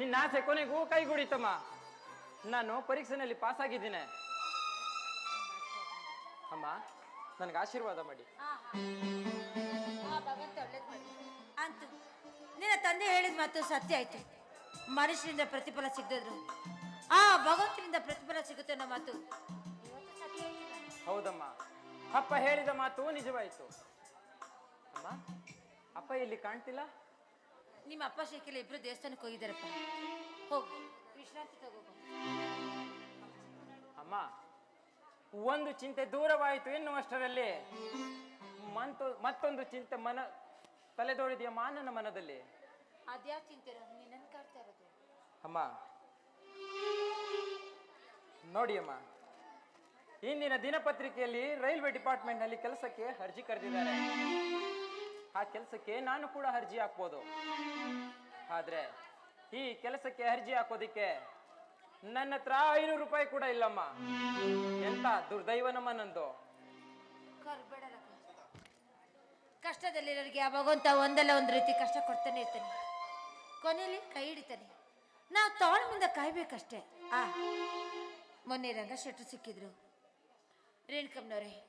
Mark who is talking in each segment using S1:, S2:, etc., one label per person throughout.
S1: ನಿನ್ನ ಆಸೆ ಕೊನೆಗೂ ಕೈಗೂಡಿತಮ್ಮ. ನಾನು ಪರೀಕ್ಷೆನಲ್ಲಿ ಪಾಸ್ ಆಗಿದ್ದೀನಿ ಅಮ್ಮ ನನಗೆ ಆಶೀರ್ವಾದ ಮಾಡಿ.
S2: ಅಂತೂ ನಿನ್ನ ತಂದೆ ಹೇಳಿದ ಮಾತು ಸತ್ಯ ಆಯ್ತು ಮನುಷ್ಯರಿಂದ ಪ್ರತಿಫಲ ಸಿಗದಿದ್ರು. ಆ ಭಗವಂತನಿಂದ ಪ್ರತಿಫಲ ಸಿಗುತ್ತೆ ಅನ್ನೋ ಮಾತು.
S1: ಹೌದಮ್ಮ. ಅಪ್ಪ ಹೇಳಿದ ಮಾತು ನಿಜವಾಯಿತು. ಅಮ್ಮ ಅಪ್ಪ ಇಲ್ಲಿ ಕಾಣ್ತಿಲ್ಲ?
S2: ನಿಮ್ಮ ಅಪ್ಪ ಶೇಖಲ ಇಬ್ರು ದೇವಸ್ಥಾನಕ್ಕೆ ಹೋಗಿದ್ದಾರಪ್ಪ. ಹೋಗು. ವಿಶ್ರಾಂತಿ ತಗೋಬ
S1: ಅಮ್ಮ ಒಂದು ಚಿಂತೆ ದೂರವಾಯಿತು ಎನ್ನುವಷ್ಟರಲ್ಲಿ ಮಂತು ಮತ್ತೊಂದು ಚಿಂತೆ ಮನ ತಲೆದೋರಿದೆಯಮ್ಮ ನನ್ನ ಮನದಲ್ಲಿ?
S2: ಅದ್ಯಾವ ಚಿಂತೆ ಕಾಡ್ತಾ ಇರೋದು?
S1: ಅಮ್ಮ ನೋಡಿ ಅಮ್ಮ ಇಂದಿನ ದಿನಪತ್ರಿಕೆಯಲ್ಲಿ ರೈಲ್ವೆ ಡಿಪಾರ್ಟ್ಮೆಂಟ್ನಲ್ಲಿ ಕೆಲಸಕ್ಕೆ ಅರ್ಜಿ ಕರೆದಿದ್ದಾರೆ. ಆ ಕೆಲಸಕ್ಕೆ ನಾನು ಕೂಡ ಅರ್ಜಿ ಹಾಕ್ಬೋದು. ಆದರೆ ಈ ಕೆಲಸಕ್ಕೆ ಅರ್ಜಿ ಹಾಕೋದಿಕ್ಕೆ ನನ್ನ ಹತ್ರ ಐನೂರು ರೂಪಾಯಿ ಕೂಡ ಇಲ್ಲಮ್ಮ. ಎಂತ ದುರ್ದೈವ ನಮ್ಮ ನಂದು.
S2: ರಕ. ಕಷ್ಟದಲ್ಲಿರೋರಿಗೆ ಆ ಒಂದಲ್ಲ ಒಂದು ರೀತಿ ಕಷ್ಟ ಕೊಡ್ತಾನೆ ಇರ್ತಾನೆ. ಕೊನೆಯಲ್ಲಿ ಕೈ ಹಿಡಿತಾನೆ. ನಾವು ತಾಳ್ಮೆಯಿಂದ ಕಾಯ್ಬೇಕಷ್ಟೇ. ಆ, ಮೊನ್ನೆ ರಂಗ ಶೆಟ್ರು ಸಿಕ್ಕಿದ್ರು. ರೇಣುಕಮ್ಮನವ್ರೆ,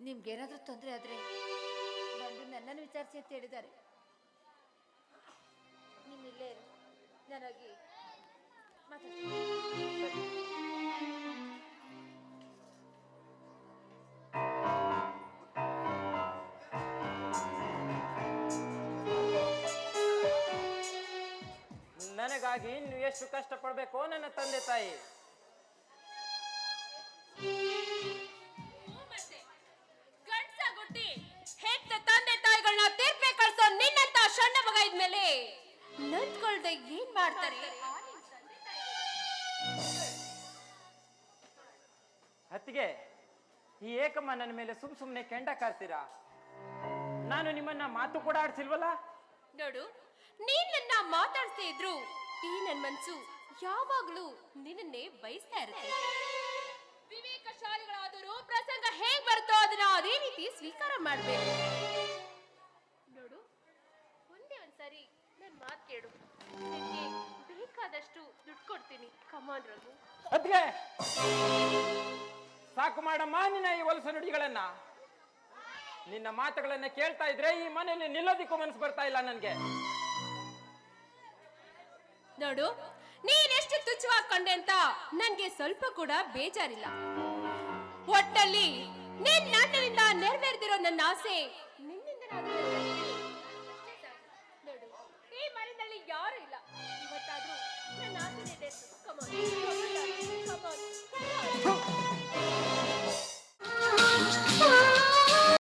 S2: ನಿಮ್ಗೇನಾದ್ರೂ ತೊಂದರೆ ಆದರೆ ನನ್ನನ್ನು ವಿಚಾರಿಸಿ ಅಂತ ಹೇಳಿದ್ದಾರೆ. ನಿನ್ನಿಲ್ಲೇ ನನಗೆ
S1: ನನಗಾಗಿ ಇನ್ನು ಎಷ್ಟು ಕಷ್ಟ ಪಡ್ಬೇಕೋ ನನ್ನ ತಂದೆ ತಾಯಿ.
S3: ಏನ್ ಮಾಡ್ತಾರೆ?
S1: ಅತ್ತಿಗೆ ಈ ಏಕಮ್ಮ ನನ್ನ ಮೇಲೆ ಸುಮ್ ಸುಮ್ನೆ ಕೆಂಡ ಕಾರ್ತೀರಾ ನಾನು ನಿಮ್ಮನ್ನ ಮಾತು ಕೂಡ ಆಡ್ಸಿಲ್ವಲ್ಲ?
S3: ನೋಡು ನೀನ್ ನನ್ನ ಮಾತಾಡ್ತಾ ಇದ್ರು ಈ ನನ್ ಮನ್ಸು ಯಾವಾಗ್ಲೂ ನಿನ್ನನ್ನೇ ಬಯಸ್ತಾ ಇರುತ್ತೆ. ವಿವೇಕಶಾಲಿಗಳಾದರೂ ಪ್ರಸಂಗ ಹೇಗ್ ಬರುತ್ತೋ ಅದನ್ನ ಅದೇ ರೀತಿ ಸ್ವೀಕಾರ ಮಾಡ್ಬೇಕು. ಬೇಕಾದಷ್ಟು ದುಡ್ಡು ಕೊಡ್ತೀನಿ. Come on Raghu.
S1: ಅದ್ಗೆ ಸಾಕು ಮಾಡಮ್ಮ ನಿನ್ನ ಈ ಹೊಲಸು ನುಡಿಗಳನ್ನ. ನಿನ್ನ ಮಾತುಗಳನ್ನ ಕೇಳ್ತಾ ಇದ್ರೆ ಈ ಮನೆಯಲ್ಲಿ ನಿಲ್ಲೋದಿಕ್ಕೂ ಮನಸ್ಸು ಬರ್ತಾ ಇಲ್ಲ ನನ್ಗೆ.
S3: ನೋಡು ನೀನೆಷ್ಟು ಕಂಡೆ ಅಂತ ನನ್ಗೆ ಸ್ವಲ್ಪ ಕೂಡ ಬೇಜಾರಿಲ್ಲ. ಒಟ್ಟಲ್ಲಿ ನೀನ್ ನನ್ನಿಂದ ನೆರವೇರ್ದಿರೋ ನನ್ನ ಆಸೆ ನಿನ್ನಿಂದ